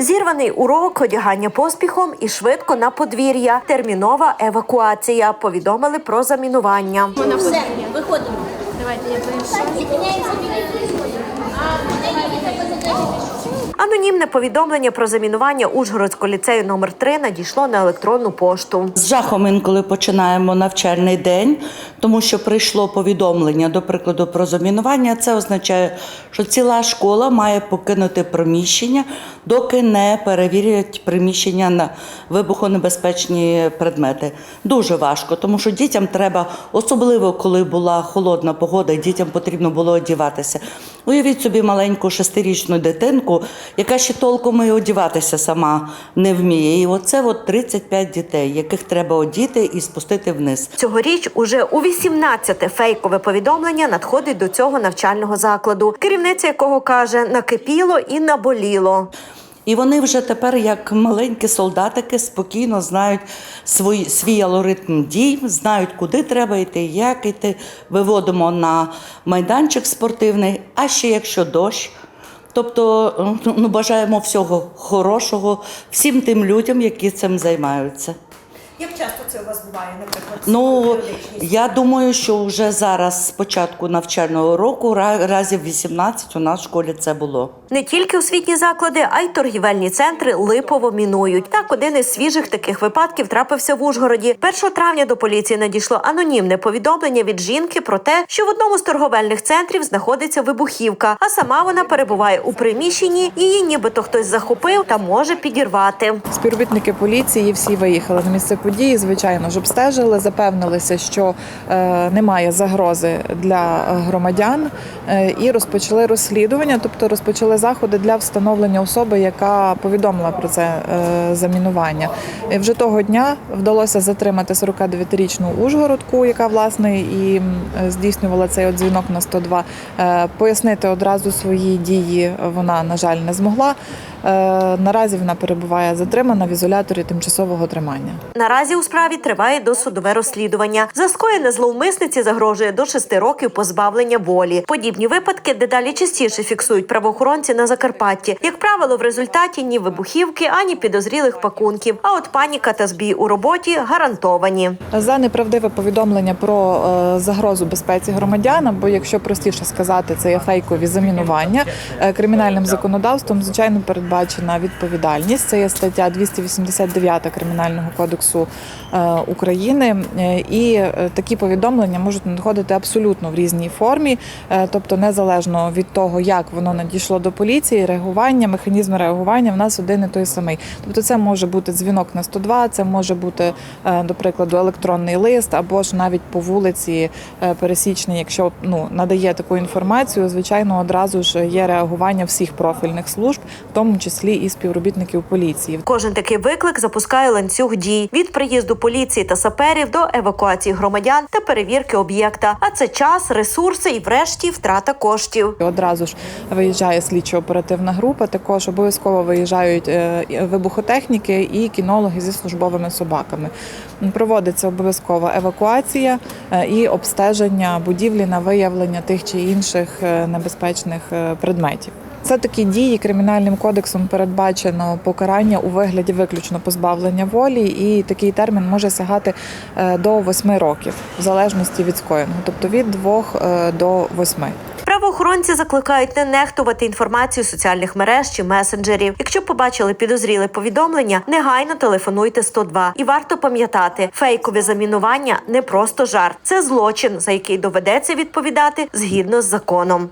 Зірваний урок, одягання поспіхом і швидко на подвір'я. Термінова евакуація. Повідомили про замінування. Все, виходимо. Давайте я Анонімне повідомлення про замінування Ужгородського ліцею номер 3 надійшло на електронну пошту. З жахом інколи починаємо навчальний день, тому що прийшло повідомлення, до прикладу, про замінування. Це означає, що ціла школа має покинути приміщення, доки не перевірять приміщення на вибухонебезпечні предмети. Дуже важко, тому що дітям треба, особливо коли була холодна погода, дітям потрібно було одягатися. Уявіть собі маленьку шестирічну дитинку, яка ще толком і одіватися сама не вміє. І оце от 35 дітей, яких треба одіти і спустити вниз. Цьогоріч уже у 18-те фейкове повідомлення надходить до цього навчального закладу, керівниця якого каже, накипіло і наболіло. І вони вже тепер, як маленькі солдатики, спокійно знають свій, свій алгоритм дій, знають, куди треба йти, як йти. Виводимо на майданчик спортивний, а ще якщо дощ. Тобто ну, бажаємо всього хорошого всім тим людям, які цим займаються. Як часто це у вас буває, наприклад? Ну я думаю, що вже зараз, з початку навчального року, ра- разів 18 у нас в школі це було. Не тільки освітні заклади, а й торгівельні центри липово мінують. Так, один із свіжих таких випадків трапився в Ужгороді. 1 травня до поліції надійшло анонімне повідомлення від жінки про те, що в одному з торговельних центрів знаходиться вибухівка, а сама вона перебуває у приміщенні. Її нібито хтось захопив та може підірвати. Співробітники поліції всі виїхали на місце події. Звичайно ж, обстежили, запевнилися, що е, немає загрози для громадян, е, і розпочали розслідування, тобто розпочали заходи для встановлення особи, яка повідомила про це е, замінування. І вже того дня вдалося затримати 49-річну Ужгородку, яка власне і здійснювала цей от дзвінок на 102. Е, Пояснити одразу свої дії вона, на жаль, не змогла. Наразі вона перебуває затримана в ізоляторі тимчасового тримання. Наразі у справі триває досудове розслідування. За скоєне зловмисниці загрожує до шести років позбавлення волі. Подібні випадки дедалі частіше фіксують правоохоронці на Закарпатті. Як правило, в результаті ні вибухівки, ані підозрілих пакунків. А от паніка та збій у роботі гарантовані. За неправдиве повідомлення про е, загрозу безпеці громадян, або якщо простіше сказати, це є фейкові замінування е, кримінальним законодавством, звичайно, передбачена відповідальність. Це є стаття 289 кримінального кодексу України. Е, І е, такі повідомлення можуть надходити абсолютно в різній формі, е, тобто незалежно від того, як воно надійшло до поліції, реагування, механізм реагування в нас один і той самий. Тобто, це може бути дзвінок на 102, це може бути, е, до прикладу, електронний лист, або ж навіть по вулиці е, пересічний, якщо ну надає таку інформацію, звичайно, одразу ж є реагування всіх профільних служб, в тому числі і співробітників поліції. Кожен такий виклик запускає ланцюг дій від приїзду поліції та саперів до евакуації громадян та перевірки об'єкта. А це час, ресурси і, врешті, втрата коштів. Одразу ж виїжджає слідчо-оперативна група. Також обов'язково виїжджають е, вибухотехніки і кінологи зі службовими собаками. Проводиться обов'язкова евакуація е, і обстеження будівлі на виявлення тих чи інших е, небезпечних предметів. Це такі дії кримінальним кодексом передбачено покарання у вигляді виключно позбавлення волі, і такий термін може сягати е, до 8 років в залежності від скоєного, тобто від 2 е, до 8. Правоохоронці закликають не нехтувати інформацію соціальних мереж чи месенджерів. Якщо побачили підозріле повідомлення, негайно телефонуйте 102. І варто пам'ятати, фейкове замінування не просто жарт, це злочин, за який доведеться відповідати згідно з законом.